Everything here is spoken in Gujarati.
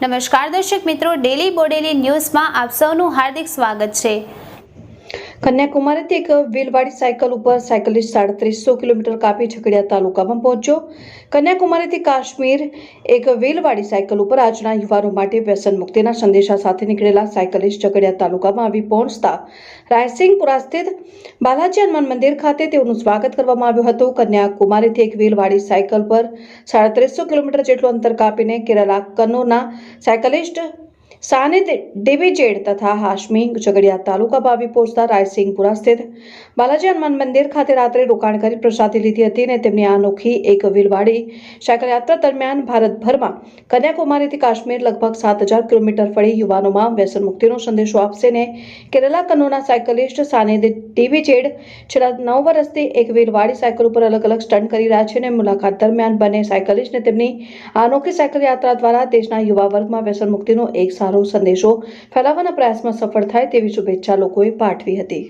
નમસ્કાર દર્શક મિત્રો ડેલી બોડેલી ન્યૂઝમાં આપ સૌનું હાર્દિક સ્વાગત છે. કન્યાકુમારીથી એક વ્હીલવાળી સાયકલ ઉપર સાયકલિસ્ટ સાડત્રીસો કિલોમીટર કાપી છકડિયા તાલુકામાં પહોંચ્યો. કન્યાકુમારીથી કાશ્મીર એક વ્હીલવાળી સાયકલ ઉપર આજના યુવાનો માટે વ્યસન મુક્તિના સંદેશા સાથે નીકળેલા સાયકલિસ્ટ ઝઘડિયા તાલુકામાં આવી પહોંચતા રાયસિંગપુરા સ્થિત બાલાજી હનુમાન મંદિર ખાતે તેઓનું સ્વાગત કરવામાં આવ્યું હતું. કન્યાકુમારીથી એક વ્હીલવાળી સાયકલ પર સાડત્રીસો કિલોમીટર જેટલું અંતર કાપીને કેરાલા કન્નોના સાયકલિસ્ટ સાનિદ ડિવિજેડ તથા હાશમી ઝઘડિયા તાલુકા ભાવી પહોંચતા રાયસિંગપુરા સ્થિત. બાલાજી હનુમાન મંદિર ખાતે રાત્રે રોકાણ કરી પ્રસાદી લીધી હતી અને તેમની અનોખી એક વિલવાડી સાયકલયાત્રા દરમિયાન ભારતભરમાં કન્યાકુમારીથી કાશ્મીર લગભગ સાત હજાર કિલોમીટર ફળી યુવાનોમાં વ્યસન મુક્તિનો સંદેશો આપશે ને કેરલા કન્નોના સાયકલિસ્ટ સાનિદ ડિવિજેડ છેલ્લા નવ વર્ષથી એક વિલવાડી સાયકલ ઉપર અલગ અલગ સ્ટન્ટ કરી રહ્યા છે અને મુલાકાત દરમિયાન બંને સાયકલિસ્ટને તેમની અનોખી સાયકલ યાત્રા દ્વારા દેશના યુવા વર્ગમાં વ્યસન મુક્તિનો એક સારો સંદેશો ફેલાવવાના પ્રયાસમાં સફળ થાય તેવી શુભેચ્છા લોકોએ પાઠવી હતી.